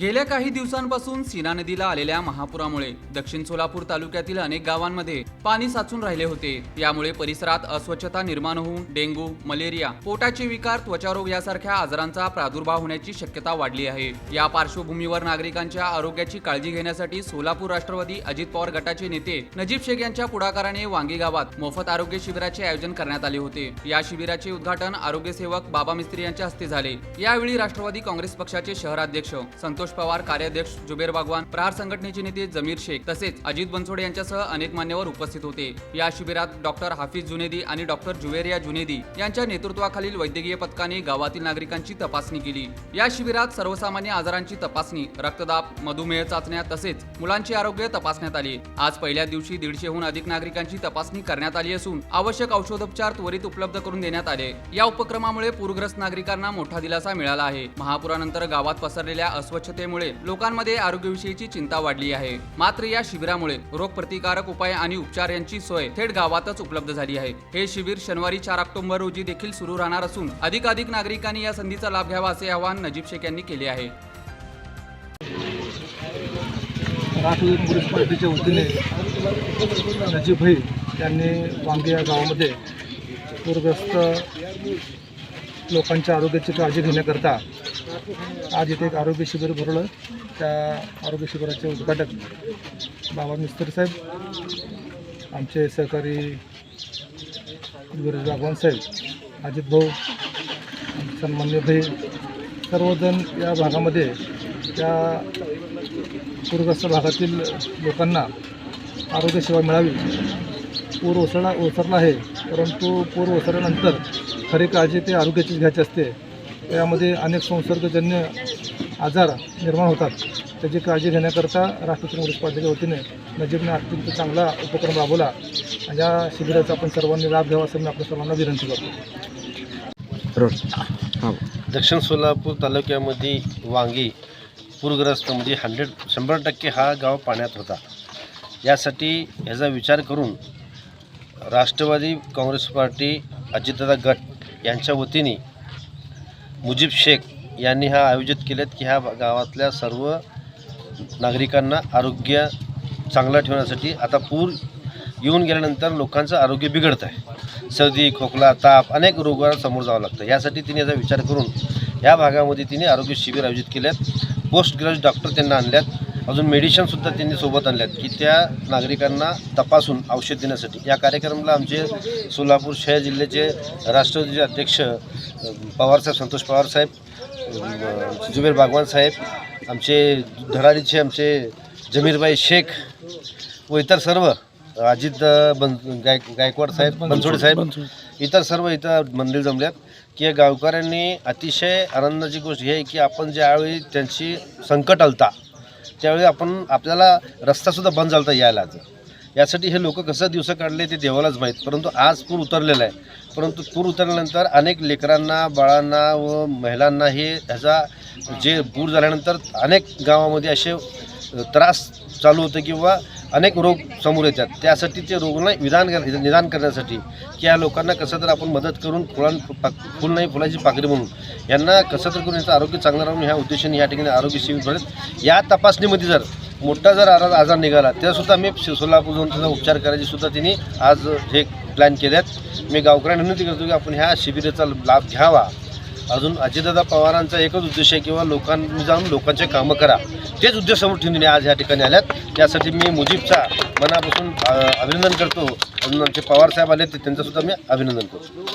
गेल्या काही दिवसांपासून सीना नदीला आलेल्या महापुरामुळे दक्षिण सोलापूर तालुक्यातील अनेक गावांमध्ये पाणी साचून राहिले होते. यामुळे परिसरात अस्वच्छता निर्माण होऊन डेंग्यू मलेरिया पोटाचे विकार त्वचारोग यासारख्या आजारांचा प्रादुर्भाव होण्याची शक्यता वाढली आहे. या पार्श्वभूमीवर नागरिकांच्या आरोग्याची काळजी घेण्यासाठी सोलापूर राष्ट्रवादी अजित पवार गटाचे नेते नजीब शेख यांच्या पुढाकाराने वांगी गावात मोफत आरोग्य शिबिराचे आयोजन करण्यात आले होते. या शिबिराचे उद्घाटन आरोग्य सेवक बाबा मिस्त्री यांच्या हस्ते झाले. यावेळी राष्ट्रवादी काँग्रेस पक्षाचे शहराध्यक्ष संतोष पवार कार्याध्यक्ष जुबेर बागवान प्रहार संघटनेचे नेते जमीर शेख तसेच अजित बनसोडे यांच्यासह अनेक मान्यवर उपस्थित होते. या शिबिरात डॉक्टर हाफिज जुनेदी आणि डॉक्टर जुवेरिया जुनेदी यांच्या नेतृत्वाखालील वैद्यकीय पथकाने गावातील नागरिकांची तपासणी केली. या शिबिरात सर्वसामान्य आजारांची तपासणी रक्तदाब मधुमेह चाचण्या तसेच मुलांचे आरोग्य तपासण्यात आले. आज पहिल्या दिवशी दीडशेहून अधिक नागरिकांची तपासणी करण्यात आली असून आवश्यक औषधोपचार त्वरित उपलब्ध करून देण्यात आले. या उपक्रमामुळे पूरग्रस्त नागरिकांना मोठा दिलासा मिळाला आहे. महापुरानंतर गावात पसरलेल्या अस्वस्थतेमुळे लोकांमध्ये आरोग्यविषयीची चिंता वाढली आहे. मात्र या शिबिरामुळे रोगप्रतिकारक उपाय आणि उपचार यांची सोय थेट गावातच उपलब्ध झाली आहे. हे शिबिर शनिवारी चार ऑक्टोबर रोजी देखील सुरू राहणार असून अधिकाधिक नागरिकांनी या संधीचा लाभ घ्यावा असे आवाहन नजीब शेख यांनी केले आहे. राष्ट्रवादी पार्टीच्या वतीने नजीब भाई यांनी या गावामध्ये पूरग्रस्त लोकांच्या आरोग्याची काळजी घेण्याकरता आज इथे एक आरोग्य शिबिर भरलं. त्या आरोग्य शिबिराचे उद्घाटक बाबा मिस्त्री साहेब आमचे सहकारी गुरुजी भगवान साहेब अजित भाऊ सन्मान्य भाई सर्वजण या भागामध्ये त्या पूरग्रस्त भागातील लोकांना आरोग्यसेवा मिळावी. पूर ओसरला ओसरला आहे परंतु पूर ओसरल्यानंतर खरी काळजी ते आरोग्याचीच घ्यायची असते. त्यामध्ये अनेक संसर्गजन्य आजार निर्माण होतात. त्याची काळजी घेण्याकरता राष्ट्रवादी काँग्रेस पार्टीच्या वतीने नजीबने अत्यंत चांगला उपक्रम राबवला. आणि या शिबिराचा आपण सर्वांनी लाभ घ्यावा असं मी आपल्या सर्वांना विनंती करतो. दक्षिण सोलापूर तालुक्यामध्ये वांगी पूरग्रस्त म्हणजे हंड्रेड शंभर टक्के हा गाव पाण्यात होता. यासाठी ह्याचा विचार करून राष्ट्रवादी काँग्रेस पार्टी अजितदादा गट यांच्या वतीने मुजीब शेख यांनी हा आयोजित केलेत की ह्या गावातल्या सर्व नागरिकांना आरोग्य चांगलं ठेवण्यासाठी आता पूर येऊन गेल्यानंतर लोकांचं आरोग्य बिघडत आहे. सर्दी खोकला ताप अनेक रोगांना समोर जावं लागतं. यासाठी तिने याचा विचार करून या भागामध्ये तिने आरोग्य शिबिर आयोजित केल्यात पोस्ट ग्रॅज्युएट डॉक्टर त्यांना आणल्यात. अजून मेडिसिनसुद्धा त्यांनी सोबत आणल्यात की त्या नागरिकांना तपासून औषध देण्यासाठी. या कार्यक्रमाला आमचे सोलापूर शहर जिल्ह्याचे राष्ट्रवादीचे अध्यक्ष पवारसाहेब संतोष पवारसाहेब अ, जुबेर बागवान साहेब आमचे धडाडीचे आमचे जमीरबाई शेख व इतर सर्व अजित बन गाय गायकवाड साहेब बनसोडे साहेब इतर सर्व इथं मंदिर जमल्यात की या गावकऱ्यांनी अतिशय आनंदाची गोष्ट ही आहे की आपण ज्यावेळी त्यांची संकट आलता त्यावेळी आपण आपल्याला रस्तासुद्धा बंद झाला होता यायला यासाठी हे लोक कसं दिवस काढले ते देवालाच माहीत. परंतु आज पूर उतरलेला आहे. परंतु पूर उतरल्यानंतर अनेक लेकरांना बाळांना व महिलांना हे ह्याचा जे पूर झाल्यानंतर अनेक गावामध्ये असे त्रास चालू होतं किंवा अनेक रोग समोर येतात. त्यासाठी ते रोगांना विधान कर निदान करण्यासाठी की या लोकांना कसं तर आपण मदत करून फुलां फुल नाही फुलाची पाकरी म्हणून. यांना कसं तर करून याचं आरोग्य चांगलं राहून ह्या उद्देशाने या ठिकाणी आरोग्य शिबिर भरत या तपासणीमध्ये जर मोठा जर आजार आजार निघाला त्यासुद्धा मी सोलापूर जाऊन त्याचा उपचार करायची सुद्धा तिने आज हे प्लॅन केल्यात मी गावकऱ्यांना विनंती करतो की आपण ह्या शिबिराचा लाभ घ्यावा. अजून अजितदादा पवारांचा एकच उद्देश आहे किंवा लोकांनी जाऊन लोकांचे कामं करा. तेच उद्देश समोर ठेवून तिने आज या ठिकाणी आल्यात. त्यासाठी मी मुजीबचा मनापासून अभिनंदन करतो. अजून आमचे पवारसाहेब आले ते त्यांचंसुद्धा मी अभिनंदन करतो.